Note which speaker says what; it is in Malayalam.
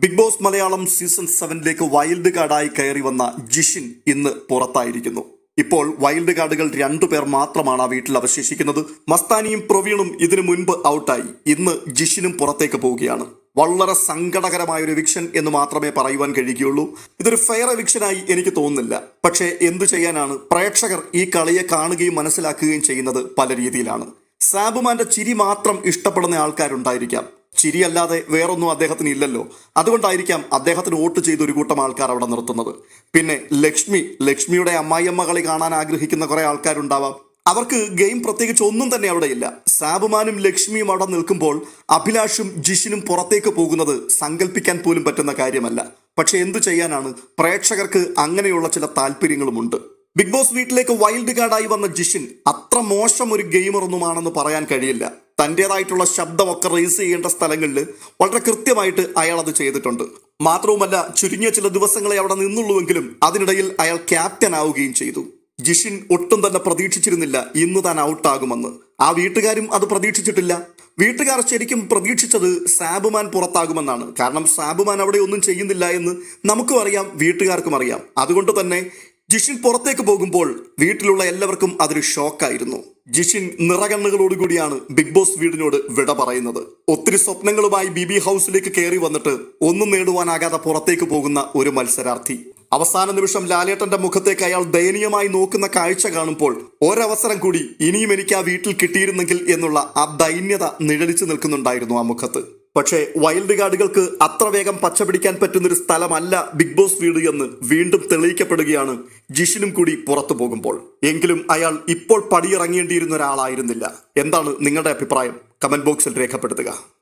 Speaker 1: ബിഗ് ബോസ് മലയാളം സീസൺ സെവനിലേക്ക് വൈൽഡ് കാർഡായി കയറി വന്ന ജിഷിൻ ഇന്ന് പുറത്തായിരിക്കുന്നു. ഇപ്പോൾ വൈൽഡ് കാർഡുകൾ രണ്ടു പേർ മാത്രമാണ് ആ വീട്ടിൽ അവശേഷിക്കുന്നത്. മസ്താനിയും പ്രവീണും ഇതിനു മുൻപ് ഔട്ടായി. ഇന്ന് ജിഷിനും പുറത്തേക്ക് പോവുകയാണ്. വളരെ സങ്കടകരമായ ഒരു എവിക്ഷൻ എന്ന് മാത്രമേ പറയുവാൻ കഴിയുകയുള്ളൂ. ഇതൊരു ഫെയർ എവിക്ഷനായി എനിക്ക് തോന്നുന്നില്ല. പക്ഷേ എന്തു ചെയ്യാനാണ്? പ്രേക്ഷകർ ഈ കളിയെ കാണുകയും മനസ്സിലാക്കുകയും ചെയ്യുന്നത് പല രീതിയിലാണ്. സാബുമാന്റെ ചിരി മാത്രം ഇഷ്ടപ്പെടുന്ന ആൾക്കാരുണ്ടായിരിക്കാം. ചിരിയല്ലാതെ വേറൊന്നും അദ്ദേഹത്തിന് ഇല്ലല്ലോ. അതുകൊണ്ടായിരിക്കാം അദ്ദേഹത്തിന് വോട്ട് ചെയ്ത് ഒരു കൂട്ടം ആൾക്കാർ അവിടെ നിർത്തുന്നത്. പിന്നെ ലക്ഷ്മി ലക്ഷ്മിയുടെ അമ്മായിയമ്മ കളി കാണാൻ ആഗ്രഹിക്കുന്ന കുറെ ആൾക്കാരുണ്ടാവാം. അവർക്ക് ഗെയിം പ്രത്യേകിച്ച് ഒന്നും തന്നെ അവിടെ ഇല്ല. സാബുമാനും ലക്ഷ്മിയും അവിടെ നിൽക്കുമ്പോൾ അഭിലാഷും ജിഷിനും പുറത്തേക്ക് പോകുന്നത് സങ്കല്പിക്കാൻ പോലും പറ്റുന്ന കാര്യമല്ല. പക്ഷെ എന്തു ചെയ്യാനാണ്? പ്രേക്ഷകർക്ക് അങ്ങനെയുള്ള ചില താല്പര്യങ്ങളുമുണ്ട്. ബിഗ് ബോസ് വീട്ടിലേക്ക് വൈൽഡ് കാർഡായി വന്ന ജിഷിൻ അത്ര മോശം ഒരു ഗെയിമർ ഒന്നുമാണെന്ന് പറയാൻ കഴിയില്ല. തന്റെതായിട്ടുള്ള ശബ്ദമൊക്കെ റേസ് ചെയ്യേണ്ട സ്ഥലങ്ങളിൽ വളരെ കൃത്യമായിട്ട് അയാൾ അത് ചെയ്തിട്ടുണ്ട്. മാത്രവുമല്ല ചുരുങ്ങിയ ചില ദിവസങ്ങളെ അവിടെ നിന്നുള്ളൂവെങ്കിലും അതിനിടയിൽ അയാൾ ക്യാപ്റ്റൻ ആവുകയും ചെയ്തു. ജിഷിൻ ഒട്ടും തന്നെ പ്രതീക്ഷിച്ചിരുന്നില്ല ഇന്ന് താൻ ഔട്ടാകുമെന്ന് ആ വീട്ടുകാരും അത് പ്രതീക്ഷിച്ചിട്ടില്ല. വീട്ടുകാർ ശരിക്കും പ്രതീക്ഷിച്ചത് സാബുമാൻ പുറത്താകുമെന്നാണ്. കാരണം സാബുമാൻ അവിടെ ഒന്നും ചെയ്യുന്നില്ല എന്ന് നമുക്കും അറിയാം വീട്ടുകാർക്കും അറിയാം. അതുകൊണ്ട് തന്നെ ജിഷിൻ പുറത്തേക്ക് പോകുമ്പോൾ വീട്ടിലുള്ള എല്ലാവർക്കും അതൊരു ഷോക്കായിരുന്നു. ജിഷിൻ നിറകണ്ണുകളോടുകൂടിയാണ് ബിഗ് ബോസ് വീടിനോട് വിട പറയുന്നത്. ഒത്തിരി സ്വപ്നങ്ങളുമായി ബി ബി ഹൗസിലേക്ക് കയറി വന്നിട്ട് ഒന്നും നേടുവാനാകാതെ പുറത്തേക്ക് പോകുന്ന ഒരു മത്സരാർത്ഥി. അവസാന നിമിഷം ലാലേട്ടന്റെ മുഖത്തേക്ക് അയാൾ ദയനീയമായി നോക്കുന്ന കാഴ്ച കാണുമ്പോൾ ഒരവസരം കൂടി ഇനിയും എനിക്ക് ആ വീട്ടിൽ കിട്ടിയിരുന്നെങ്കിൽ എന്നുള്ള ആ ദൈന്യത നിഴലിച്ചു നിൽക്കുന്നുണ്ടായിരുന്നു ആ മുഖത്ത്. പക്ഷേ വൈൽഡ് കാർഡുകൾക്ക് അത്ര വേഗം പച്ച പിടിക്കാൻ പറ്റുന്നൊരു സ്ഥലമല്ല ബിഗ് ബോസ് വീട് എന്ന് വീണ്ടും തെളിയിക്കപ്പെടുകയാണ് ജിഷിനും കൂടി പുറത്തു പോകുമ്പോൾ. എങ്കിലും അയാൾ ഇപ്പോൾ പടിയിറങ്ങേണ്ടിയിരുന്ന ഒരാളായിരുന്നില്ല. എന്താണ് നിങ്ങളുടെ അഭിപ്രായം? കമന്റ് ബോക്സിൽ രേഖപ്പെടുത്തുക.